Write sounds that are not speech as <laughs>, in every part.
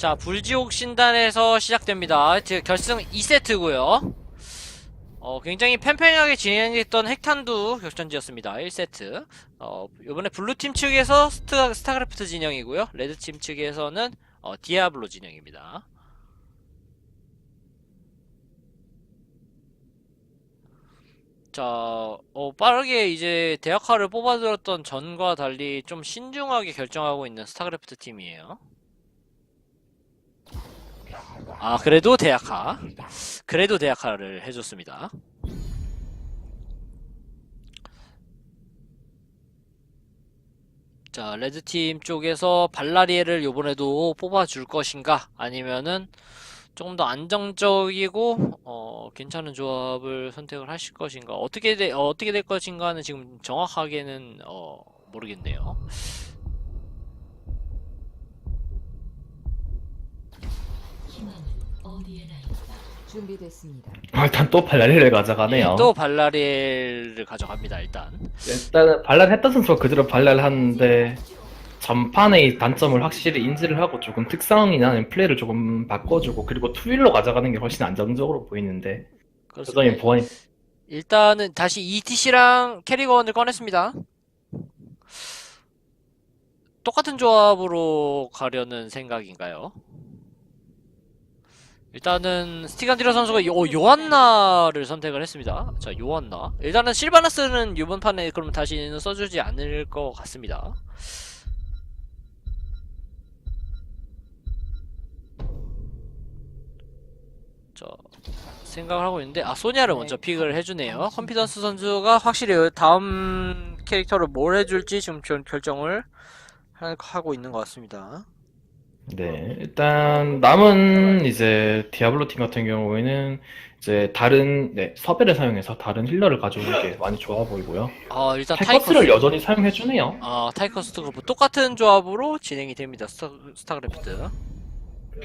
자, 불지옥 신단에서 시작됩니다. 지- 결승 2세트고요. 어, 굉장히 팽팽하게 진행했던 핵탄두 격전지였습니다. 1세트. 어, 요번에 블루팀 측에서 스타, 스타크래프트 진영이고요. 레드팀 측에서는 어, 디아블로 진영입니다. 자, 어, 빠르게 이제 대학화를 뽑아들었던 전과 달리 좀 신중하게 결정하고 있는 스타크래프트 팀이에요. 아, 그래도 대학화. 그래도 대학화를 해줬습니다. 자, 레드팀 쪽에서 발라리에를 요번에도 뽑아줄 것인가? 아니면은 조금 더 안정적이고, 어, 괜찮은 조합을 선택을 하실 것인가? 어떻게 돼, 어, 어떻게 될 것인가는 지금 정확하게는, 어, 모르겠네요. 준비됐습니다. 아, 일단 또 발라리를 가져가네요. 또 발라리에를 가져갑니다, 일단. 일단 발랄 했던 선수가 그대로 발랄 하는데 전판의 단점을 확실히 인지를 하고 조금 특성이나 플레이를 조금 바꿔주고 그리고 투일로 가져가는 게 훨씬 안정적으로 보이는데 그렇습니다. 보안이 일단은 다시 ETC랑 캐리건을 꺼냈습니다. 똑같은 조합으로 가려는 생각인가요? 일단은 스티간디라 선수가 요, 요한나를 선택을 했습니다. 자, 요한나. 일단은 실바나스는 이번 판에 그러면 다시는 써주지 않을 것 같습니다. 자, 생각을 하고 있는데 아 소니아를 먼저 픽을 해주네요. 컴피던스 선수가 확실히 다음 캐릭터를 뭘 해줄지 지금 결- 결정을 하- 하고 있는 것 같습니다. 네 일단 남은 이제 디아블로 팀 같은 경우에는 이제 다른 네, 섭외를 사용해서 다른 힐러를 가져오는 게 많이 좋아 보이고요. 아 일단 타이커스를 타이커스 여전히 사용해 주네요. 아 타이커스도 그렇고 똑같은 조합으로 진행이 됩니다. 스타, 스타크래프트.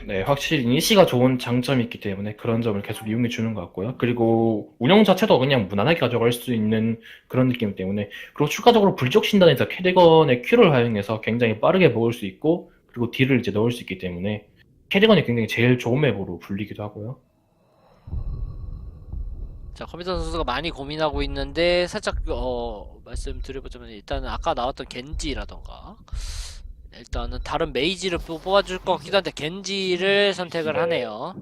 네, 확실히 이니시가 좋은 장점이 있기 때문에 그런 점을 계속 이용해 주는 것 같고요. 그리고 운영 자체도 그냥 무난하게 가져갈 수 있는 그런 느낌 때문에 그리고 추가적으로 불적 신단에서 캐리건의 Q를 활용해서 굉장히 빠르게 먹을 수 있고 그리고 딜을 이제 넣을 수 있기 때문에 캐리건이 굉장히 제일 좋은 맵으로 불리기도 하고요. 자 컴퓨터 선수가 많이 고민하고 있는데 살짝 어 말씀드려보자면 일단은 아까 나왔던 겐지라던가 일단은 다른 메이지를 또 뽑아줄 것 같기도 한데 겐지를 선택을 네. 하네요.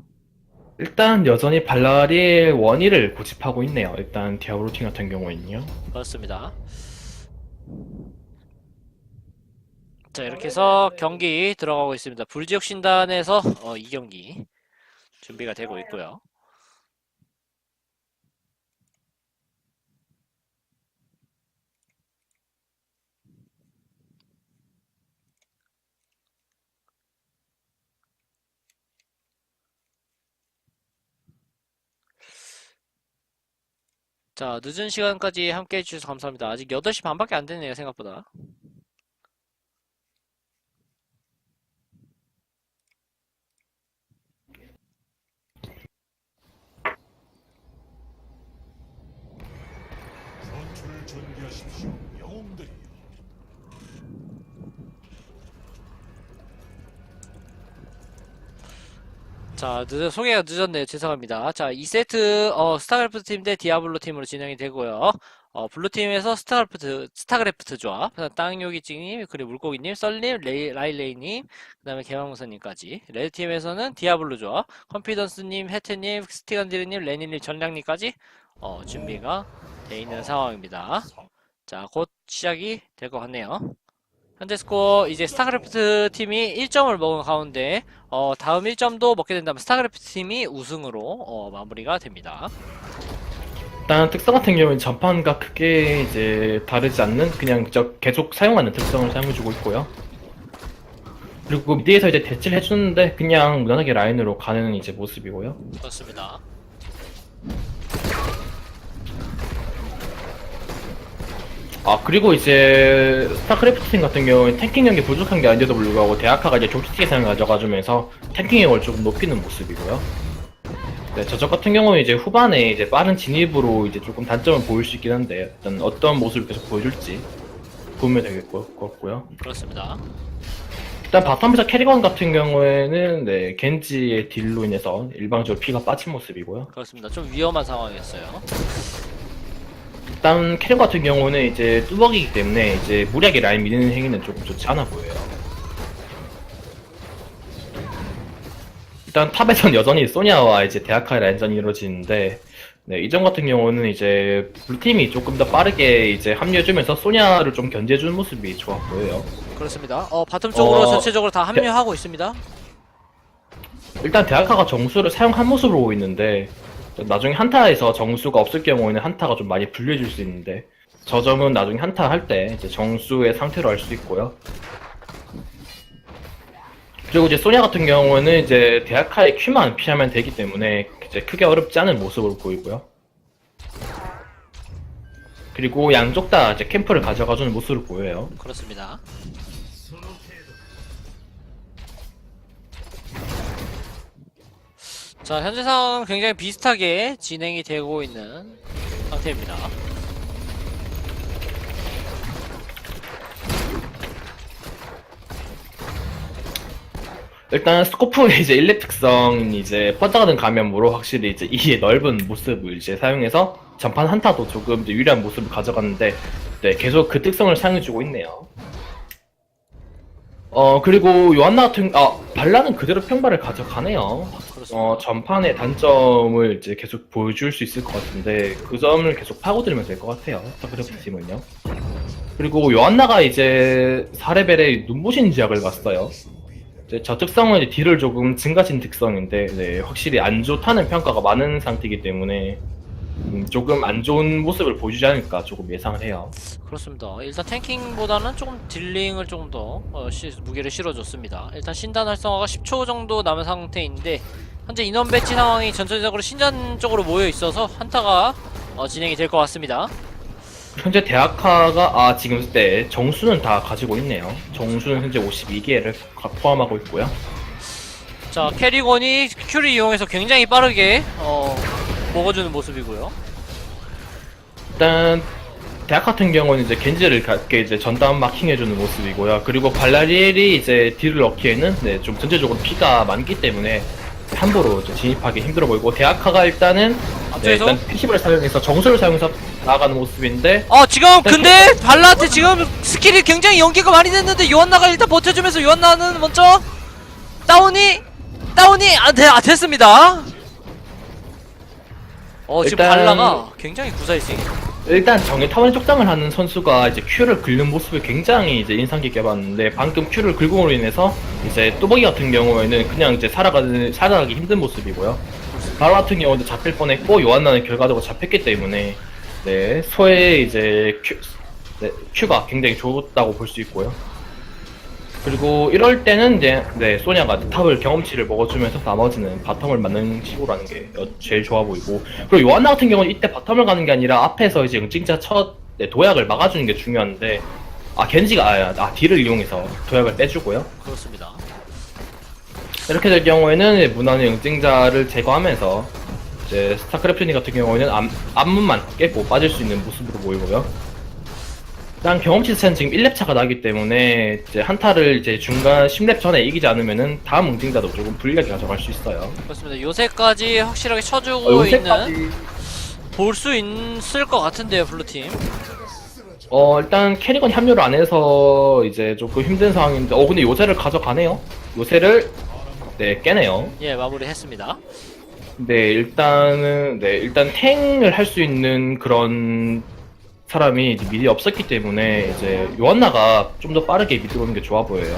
일단 여전히 발라리의 원의를 고집하고 있네요. 일단 디아블로 팀 같은 경우에는요. 그렇습니다. 자, 이렇게 해서 경기 들어가고 있습니다. 불지역 신단에서 어, 이 경기 준비가 되고 있고요. 자, 늦은 시간까지 함께 해주셔서 감사합니다. 아직 8시 반밖에 안 됐네요, 생각보다. 전투를 준비하십시오. 영웅들이 자, 늦, 소개가 늦었네요. 죄송합니다. 자, 2세트, 어, 스타크래프트 팀 대 디아블로 팀으로 진행이 되고요. 어, 블루팀에서 스타크래프트, 스타크래프트 조합, 땅요기찡님, 그리고 물고기님, 썰님, 레이, 라일레이님, 그 다음에 개망무사님까지. 레드팀에서는 디아블로 조합, 컴피던스님, 해태님, 스티간디르님, 레니님, 전량님까지, 어, 준비가 돼 있는 상황입니다. 자, 곧 시작이 될 것 같네요. 현재 스코어, 이제 스타크래프트 팀이 1점을 먹은 가운데, 어, 다음 1점도 먹게 된다면 스타크래프트 팀이 우승으로 어, 마무리가 됩니다. 일단 특성 같은 경우는 전판과 크게 이제 다르지 않는 그냥 계속 사용하는 특성을 사용해주고 있고요. 그리고 미드에서 이제 대치를 해주는데 그냥 무난하게 라인으로 가는 이제 모습이고요. 그렇습니다. 아 그리고 이제 스타크래프트 팀 같은 경우는 탱킹력이 부족한 게 아닌데도 불구하고 대학화가 이제 조기틱의 상을 가져가주면서 탱킹력을 조금 높이는 모습이고요. 네, 저쪽 같은 경우는 이제 후반에 이제 빠른 진입으로 이제 조금 단점을 보일 수 있긴 한데 일단 어떤 모습을 계속 보여줄지 보면 되겠고 같고요. 그렇습니다. 일단 바텀에서 캐리건 같은 경우에는 네, 겐지의 딜로 인해서 일방적으로 피가 빠진 모습이고요. 그렇습니다. 좀 위험한 상황이었어요. 일단 캐리건 같은 경우는 이제 뚜벅이기 때문에 이제 무리하게 라인 미는 행위는 조금 좋지 않아 보여요. 일단 탑에선 <laughs> 여전히 소니아와 이제 데아카의 라인전이 이루어지는데 네, 이전 같은 경우는 이제 블루팀이 조금 더 빠르게 이제 합류해주면서 소니아를 좀 견제해주는 모습이 좋아 보여요. 그렇습니다. 어, 바텀 쪽으로 어, 전체적으로 다 합류하고 있습니다. 일단 대학가가 정수를 사용한 모습으로 보고 있는데 나중에 한타에서 정수가 없을 경우에는 한타가 좀 많이 불리해질 수 있는데 저 점은 나중에 한타 할 때 이제 정수의 상태로 알 수 있고요. 그리고 이제 소냐 같은 경우는 이제 대학카의 큐만 피하면 되기 때문에 이제 크게 어렵지 않은 모습으로 보이고요. 그리고 양쪽 다 이제 캠프를 가져가주는 모습을 보여요. 그렇습니다. 자, 현재 상황은 굉장히 비슷하게 진행이 되고 있는 상태입니다. 일단 스코프의 <laughs> 이제 특성인 이제 번쩍하는 감염으로 확실히 이제 이 넓은 모습을 이제 사용해서 전판 한타도 조금 이제 유리한 모습을 가져갔는데 네, 계속 그 특성을 사용해주고 있네요. 어 그리고 요한나 같은 아 발라는 그대로 평발을 가져가네요. 그렇습니다. 어 전판의 단점을 이제 계속 보여줄 수 있을 것 같은데 그 점을 계속 파고들면 될 것 같아요. 스타크래프트 팀은요. 그리고 요한나가 이제 4레벨에 눈부신 지역을 갔어요. 이제 저 특성은 이제 딜을 조금 증가신 특성인데 네, 확실히 안 좋다는 평가가 많은 상태이기 때문에 음, 조금 안 좋은 모습을 보여주지 않을까 조금 예상을 해요. 그렇습니다. 일단 탱킹보다는 조금 딜링을 조금 더 어, 시- 무게를 실어줬습니다. 일단 신단 활성화가 10초 정도 남은 상태인데 현재 인원 배치 상황이 전체적으로 신전 쪽으로 모여 있어서 한타가 어, 진행이 될 것 같습니다. 현재 대학화가 아 지금 때 정수는 다 가지고 있네요. 정수는 현재 52개를 포함하고 있고요. 자 캐리건이 큐를 이용해서 굉장히 빠르게 어, 먹어주는 모습이고요. 일단 대학 같은 경우는 이제 겐지를 갖게 이제 전담 마킹해주는 모습이고요. 그리고 발라리엘이 이제 딜을 넣기에는 네, 좀 전체적으로 피가 많기 때문에 함부로 진입하기 힘들어 보이고 대학화가 일단은 네, 앞쪽에서 일단 패시브를 사용해서 정수를 사용해서 나아가는 모습인데 어 지금 근데 발라한테 지금 스킬이 굉장히 연계가 많이 됐는데 요한나가 일단 버텨주면서 요한나는 먼저 다운이 다운이 아, 네, 아 됐습니다. 어 지금 일단- 발라가 굉장히 구사일생. 일단 정의 타원의 쪽장을 하는 선수가 이제 Q를 긁는 모습을 굉장히 이제 인상 깊게 봤는데 방금 Q를 긁음으로 인해서 이제 뚜벅이 같은 경우에는 그냥 이제 살아가는 살아가기 힘든 모습이고요. 바로 같은 경우도 잡힐 뻔했고 요한나는 결과적으로 잡혔기 때문에 네 소의 이제 Q, 네, Q가 굉장히 좋았다고 볼 수 있고요. 그리고 이럴 때는 이제 네 소냐가 탑을 경험치를 먹어주면서 나머지는 바텀을 맞는 식으로 하는 게 어, 제일 좋아 보이고. 그리고 요한나 같은 경우는 이때 바텀을 가는 게 아니라 앞에서 이제 응징자 첫 네, 도약을 막아주는 게 중요한데 아 겐지가 아, 아 딜을 이용해서 도약을 빼주고요. 그렇습니다. 이렇게 될 경우에는 이제 무난히 응징자를 제거하면서 이제 스타크래프트 같은 경우에는 앞, 앞문만 깨고 빠질 수 있는 모습으로 보이고요 일단 경험치 차는 지금 1렙 차가 나기 때문에 이제 한타를 이제 중간 10렙 전에 이기지 않으면은 다음 응징자도 조금 불리하게 가져갈 수 있어요 그렇습니다. 요새까지 확실하게 쳐주고 어, 요새까지 있는 볼수 있을 것 같은데요 블루팀. 어 일단 캐리건 합류를 안 해서 이제 조금 힘든 상황인데 어 근데 요새를 가져가네요 요새를 네 깨네요 예 마무리했습니다. 네 일단은 네 일단 탱을 할 수 있는 그런 사람이 이제 미리 없었기 때문에 이제 요한나가 좀 더 빠르게 미드 오는 게 좋아 보여요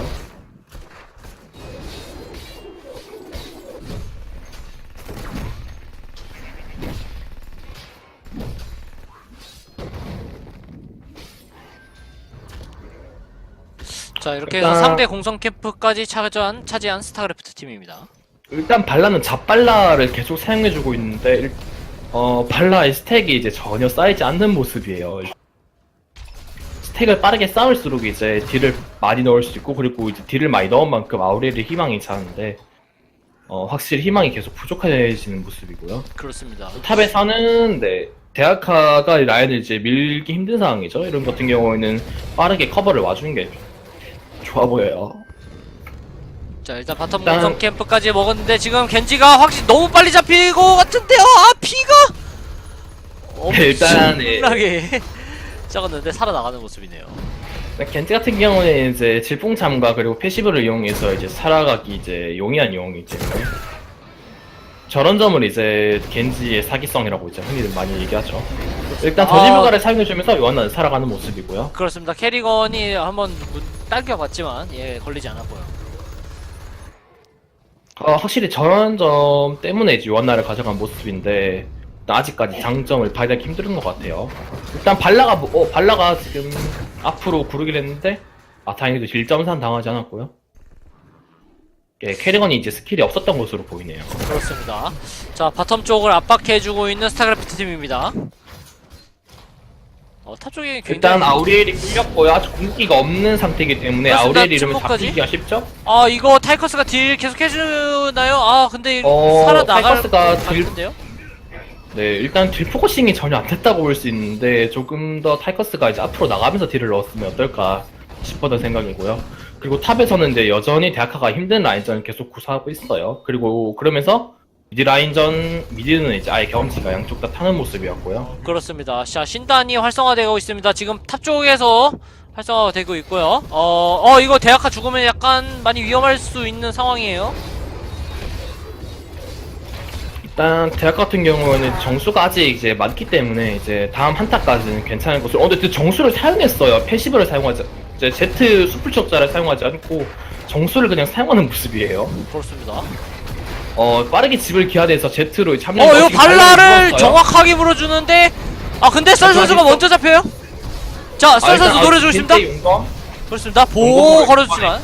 자 이렇게 해서 일단- 상대 공성 캠프까지 차지한 차지한 스타크래프트 팀입니다. 일단 발라는 잡발라를 계속 사용해주고 있는데 일- 어 발라의 스택이 이제 전혀 쌓이지 않는 모습이에요. 스택을 빠르게 쌓을수록 이제 딜을 많이 넣을 수 있고 그리고 이제 딜을 많이 넣은 만큼 아우레의 희망이 자는데 어 확실히 희망이 계속 부족해지는 모습이고요. 그렇습니다. 탑에서는 네 대학카가 라인을 이제 밀기 힘든 상황이죠. 이런 같은 경우에는 빠르게 커버를 와주는 게 좋아 보여요. 자 일단 바텀 공성 캠프까지 먹었는데 지금 겐지가 확실히 너무 빨리 것 같은데요 아 피가 네, 일단, 예. 엄청나게 적었는데 <laughs> 살아나가는 모습이네요 겐지 같은 경우는 이제 질풍참과 그리고 패시브를 이용해서 이제 살아가기 이제 용이한 용이기 때문에 저런 점을 이제 겐지의 사기성이라고 이제 흔히들 많이 얘기하죠. 일단 아. 저지불가를 사용해주면서 요한나는 살아가는 모습이고요. 그렇습니다 캐리건이 한번 문- 당겨봤지만 예 걸리지 않았고요 어, 확실히 저런 점 때문에 이제 요한나를 가져간 모습인데 아직까지 장점을 발휘하기 힘든 것 같아요. 일단 발라가 뭐- 어, 발라가 지금 앞으로 구르긴 했는데 아 다행히도 딜점산 당하지 않았고요. 예, 캐리건이 이제 스킬이 없었던 것으로 보이네요. 그렇습니다 자 바텀 쪽을 압박해주고 있는 스타크래프트 팀입니다 어, 탑 굉장히 일단 아우리엘이 끌렸고요. 아직 궁기가 없는 상태이기 때문에 그렇습니다. 아우리엘 이름을 침묵까지? 잡히기가 쉽죠? 아 이거 타이커스가 딜 계속 해주나요? 아 근데 어, 살아 나갈 타이커스가 것 딜- 같은데요? 네, 일단 딜 포커싱이 전혀 안 됐다고 볼 수 있는데 조금 더 타이커스가 이제 앞으로 나가면서 딜을 넣었으면 어떨까 싶었던 생각이고요. 그리고 탑에서는 이제 여전히 대학가가 힘든 라인전을 계속 구사하고 있어요. 그리고 그러면서 미드 라인전 미드는 이제 아예 경험치가 양쪽 다 타는 모습이었고요. 그렇습니다. 자 신단이 활성화되고 있습니다. 지금 탑 쪽에서 활성화가 되고 있고요. 어, 어 이거 대학가 죽으면 약간 많이 위험할 수 있는 상황이에요. 일단 대학 같은 경우에는 정수가 아직 이제 많기 때문에 이제 다음 한타까지는 괜찮을 것으로. 어, 근데 그 정수를 사용했어요. 패시브를 사용하지, 이제 Z 수풀 적자를 사용하지 않고 정수를 그냥 사용하는 모습이에요. 그렇습니다. 어, 빠르게 집을 기하돼서 Z로 참여. 어 이거 발라를 정확하게 물어주는데 아 근데 썰 선수가 먼저 잡혀요. 자 썰 선수. 용검, 그렇습니다. 보호 걸어주지만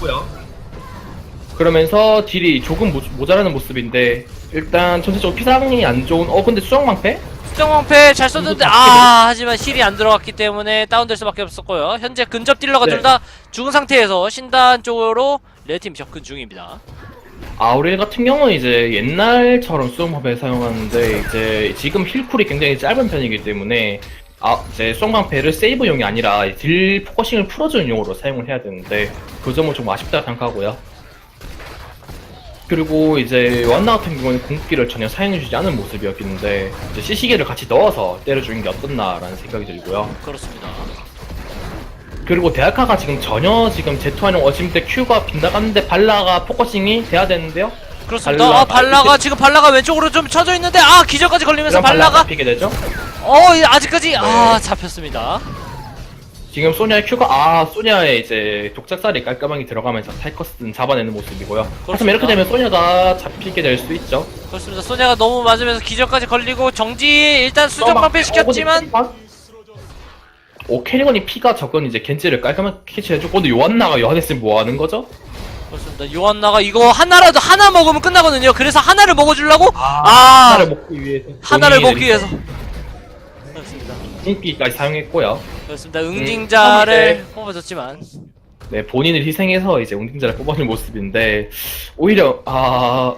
그러면서 딜이 조금 모, 모자라는 모습인데 일단 전체적으로 피상이 안 좋은. 어, 근데 수정망패? 수정왕패 잘 썼는데 아 하지만 힐이 안 들어갔기 때문에 다운될 수밖에 없었고요. 현재 근접 딜러가 네. 둘 다 죽은 상태에서 신단 쪽으로 레드팀 접근 중입니다. 아우렐 같은 경우는 이제 옛날처럼 수정방패 사용하는데 이제 지금 힐쿨이 굉장히 짧은 편이기 때문에 아 이제 수정방패를 세이브용이 아니라 딜 포커싱을 풀어주는 용으로 사용을 해야 되는데 그 점은 좀 아쉽다 생각하고요. 그리고 이제 완나 같은 경우는 궁극기를 전혀 사용해주지 않은 모습이었는데 이제 시시계를 같이 넣어서 때려주는 게 어떻나라는 생각이 들고요. 그렇습니다. 그리고 대학카가 지금 전혀 지금 제투하는 어심 때 Q가 빗나갔는데 발라가 포커싱이 돼야 되는데요. 그렇습니다. 발라- 아 발라가 지금 발라가 왼쪽으로 좀 쳐져 있는데 아 기절까지 걸리면서 발라가 잡히게 되죠. 어 이- 아직까지 아 잡혔습니다. 지금 소니아의 큐가 아 소니아의 이제 독작살이 깔끔하게 들어가면서 타이커스는 잡아내는 모습이고요. 하지만 이렇게 되면 소니아가 잡히게 될 수 있죠. 그렇습니다. 소냐가 너무 맞으면서 기절까지 걸리고 정지 일단 수정 방패 시켰지만 오 캐리건이 피가 적은 이제 겐지를 깔끔하게 캐치해주고 근데 요한나가 요한했으면 뭐 하는 거죠? 그렇습니다. 요한나가 이거 하나라도 하나 먹으면 끝나거든요. 그래서 하나를 먹어주려고 아, 아, 하나를 먹기 위해서 하나를 먹기 위해서 그렇습니다. 궁기까지 사용했고요. 그렇습니다. 응징자를 네. 뽑아줬지만 네 본인을 희생해서 이제 웅딩자를 뽑아낸 모습인데 오히려 아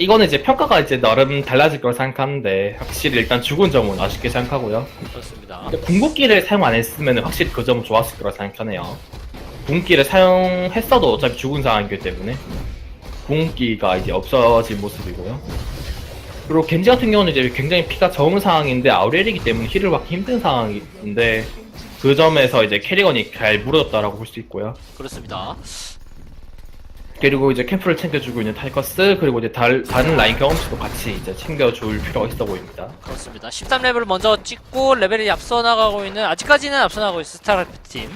이거는 이제 평가가 이제 나름 달라질 걸 생각하는데 확실히 일단 죽은 점은 아쉽게 생각하고요. 그렇습니다. 근데 궁극기를 사용 안 했으면 확실히 그 점은 좋았을 거라 생각하네요. 궁극기를 사용했어도 어차피 죽은 상황이기 때문에 궁극기가 이제 없어진 모습이고요. 그리고 겐지 같은 경우는 이제 굉장히 피가 적은 상황인데 아우렐이기 때문에 힐을 받기 힘든 상황인데 그 점에서 이제 캐리건이 잘 무너졌다라고 볼 수 있고요. 그렇습니다. 그리고 이제 캠프를 챙겨주고 있는 타이커스 그리고 이제 달, 다른 라인 경험치도 같이 이제 챙겨줄 필요가 있어 보입니다. 그렇습니다. 13레벨을 먼저 찍고 레벨이 앞서 나가고 있는 아직까지는 앞서 나가고 있는 스타크래프트 팀.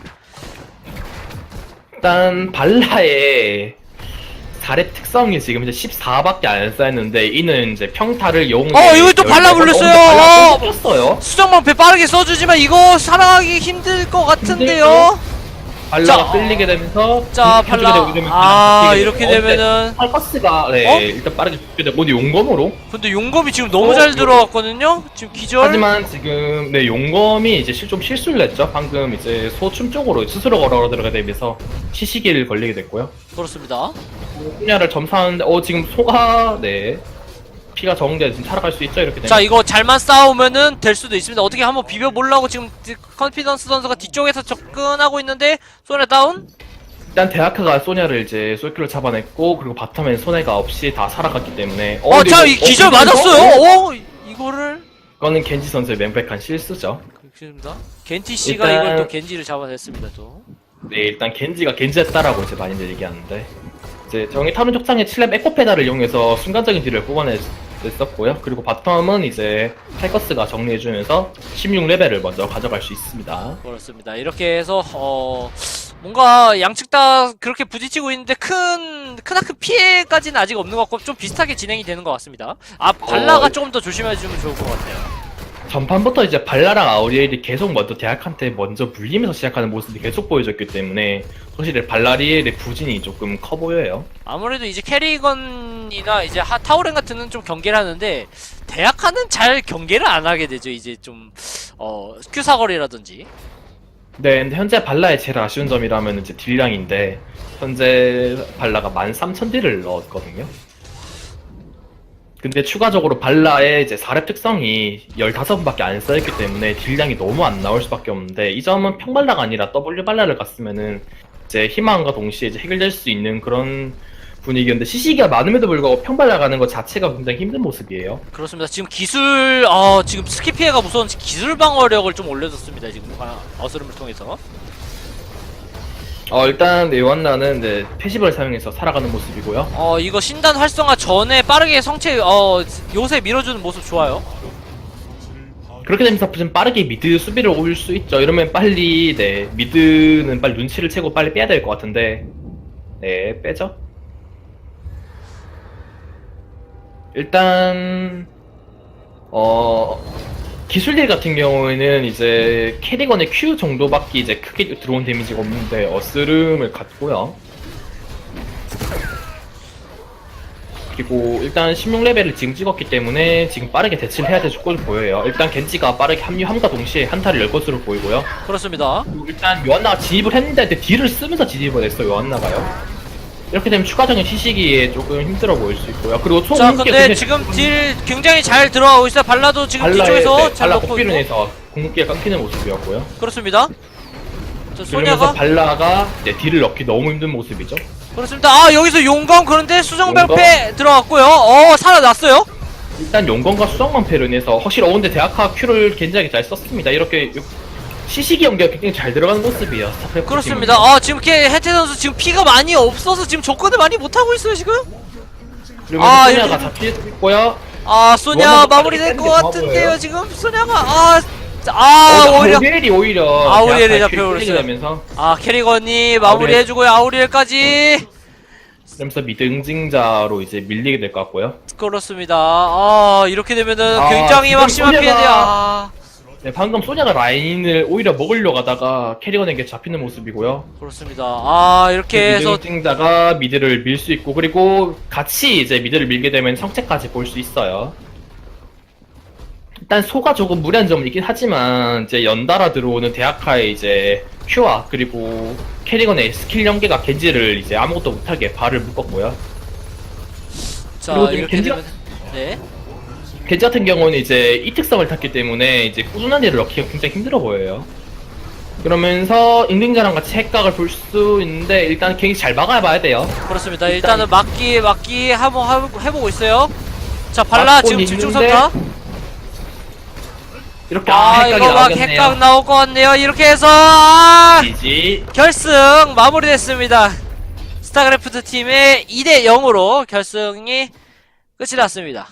일단 발라의 달의 특성이 지금 이제 14밖에 안 쌓였는데 이는 이제 평타를 용. 어, 이거 또 발라 불렸어요. 어. 불렸어요. 수정방패 빠르게 써주지만 이거 살아가기 힘들 것 같은데요. 발라가 자, 끌리게 되면서 자 해주게 발라 되고 이러면 아 이렇게. 어, 되면은 타이커스가 네 어? 일단 빠르게 죽게 되고 근데 용검으로 근데 용검이 지금 너무 어, 잘 이거- 들어갔거든요. 지금 기절. 하지만 지금 네 용검이 이제 실 좀 실수를 했죠. 방금 이제 소춤 쪽으로 스스로 걸어 들어가게 되면서 시시기를 걸리게 됐고요. 그렇습니다. 분야를 점사하는데 어 지금 소가 네 피가 게 지금 살아갈 수 있죠 이렇게 되면 자 이거 잘만 싸우면은 될 수도 있습니다. 어떻게 한번 비벼보려고 지금 디- 컨피던스 선수가 뒤쪽에서 접근하고 있는데 소네 다운. 일단 대학가가 소냐를 이제 솔큐를 잡아냈고 그리고 바텀엔 손해가 없이 다 살아갔기 때문에 어, 근데 자, 이거- 이 기절 근데 이거- 맞았어요. 어, 이거를 이거는 겐지 선수의 명백한 실수죠. 그렇습니다. 겐지 씨가 일단- 이걸 또 겐지를 잡아냈습니다. 또. 네, 일단 겐지가 겐지했다라고 이제 많이들 얘기하는데 이제 정의 타론 족장의 7렙 에코 페달을 이용해서 순간적인 딜을 뽑아냈었고요. 그리고 바텀은 이제 탈커스가 정리해주면서 16레벨을 먼저 가져갈 수 있습니다. 그렇습니다. 이렇게 해서 어 뭔가 양측 다 그렇게 부딪히고 있는데 큰 크나큰 피해까지는 아직 없는 것 같고 좀 비슷하게 진행이 되는 것 같습니다. 아 발라가 어, 조금 더 조심해주면 좋을 것 같아요. 전판부터 이제 발라랑 아우리엘이 계속 먼저 대학한테 먼저 물리면서 시작하는 모습이 계속 보여줬기 때문에 사실 발라리엘의 부진이 조금 커 보여요. 아무래도 이제 캐리건이나 이제 하, 타우렌 같은 좀 경계를 하는데 대학하는 잘 경계를 안 하게 되죠. 이제 좀 어 큐 사거리라든지. 네, 근데 현재 발라의 제일 아쉬운 점이라면 이제 딜량인데 현재 발라가 13,000딜을 넣었거든요. 근데 추가적으로 발라의 이제 4렙 특성이 15번밖에 안 써있기 때문에 딜량이 너무 안 나올 수밖에 없는데 이 점은 평발라가 아니라 W 발라를 갔으면은 이제 희망과 동시에 이제 해결될 수 있는 그런 분위기였는데 CC기가 많음에도 불구하고 평발라 가는 것 자체가 굉장히 힘든 모습이에요. 그렇습니다. 지금 기술 어 지금 스키 피해가 무서운지 기술 방어력을 좀 올려줬습니다. 지금 아, 어스름을 통해서. 어, 일단 요한나는 이제 패시브를 사용해서 살아가는 모습이고요. 어 이거 신단 활성화 전에 빠르게 성체 어 요새 밀어주는 모습 좋아요. 그렇게 되면서 좀 빠르게 미드 수비를 올수 있죠. 이러면 빨리 네 미드는 빨리 눈치를 채고 빨리 빼야 될 것 같은데 네 빼죠. 일단 어 기술딜 같은 경우에는 이제 캐리건의 Q 정도밖에 이제 크게 들어온 데미지가 없는데 어스름을 갖고요. 그리고 일단 16레벨을 지금 찍었기 때문에 지금 빠르게 대치를 해야 될 조건이 보여요. 일단 겐지가 빠르게 합류함과 동시에 한타를 열 것으로 보이고요. 그렇습니다. 그리고 일단 요한나가 진입을 했는데 그 딜을 쓰면서 진입을 했어요. 요한나가요. 이렇게 되면 추가적인 시시기에 조금 힘들어 보일 수 있고요. 그리고 총자 공격에 근데 굉장히 지금 딜 굉장히 잘 들어가고 있어요. 발라도 지금 뒤쪽에서 네, 잘 발라 넣고 복비를 있고. 내서 궁극기가 끊기는 모습이었고요. 그렇습니다. 자 그러면서 소냐가 발라가 이제 딜을 넣기 너무 힘든 모습이죠. 그렇습니다. 아 여기서 용검 그런데 수정방패 들어갔고요. 어 살아났어요. 일단 용건과 수정만패를 인해서 확실히 어운데 대학하 큐를 굉장히 잘 썼습니다. 이렇게 시시기 연계가 굉장히 잘 들어가는 모습이에요. 스타크래프트 그렇습니다. 팀은. 아 지금 걔 해태 선수 지금 피가 많이 없어서 지금 접근을 많이 못 하고 있어요 지금. 아, 소냐가 이렇게- 잡히고 있고요. 아 소냐 원하는 마무리될 빠르게 것 빼는 게 같은데요. 지금 소냐가 아. 아 어, 오히려 아우리엘이 오히려 아우리엘이 잡혀버렸어요. 킬이 되면서 아 캐리건이 마무리해주고요 아우리엘까지 그러면서 미드 응징자로 이제 밀리게 될 것 같고요. 그렇습니다 아 이렇게 되면은 아, 굉장히 지금 막심한 소냐가- 피해야 아, 네, 방금 소냐가 라인을 오히려 먹으려고 하다가 캐리건에게 잡히는 모습이고요. 그렇습니다 아 이렇게 미드 해서 응징자가 미드를 밀 수 있고 그리고 같이 이제 미드를 밀게 되면 성체까지 볼 수 있어요. 일단 소가 조금 무리한 점은 있긴 하지만 이제 연달아 들어오는 대학하의 이제 큐와 그리고 캐리건의 스킬 연계가 겐지를 이제 아무것도 못하게 발을 묶었고요. 자 그리고 지금 이렇게 겐지가- 되면 네 겐지 같은 경우는 이제 이 특성을 탔기 때문에 이제 꾸준한 일을 넣기가 굉장히 힘들어 보여요. 그러면서 인딩자랑 같이 핵각을 볼 수 있는데 일단 굉장히 잘 막아봐야 돼요. 그렇습니다 일단- 일단은 막기 막기 한번 하- 해보고 있어요 자 발라 막고 지금 있는데 집중선다 이렇게 아 핵각이 이거 막 나오겠네요. 핵각 나올 것 같네요 이렇게 해서 아, 지지. 결승 마무리됐습니다. 스타크래프트 팀의 2대 0으로 결승이 끝이 났습니다.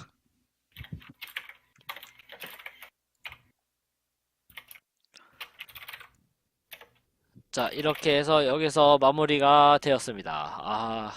자, 이렇게 해서 여기서 마무리가 되었습니다. 아,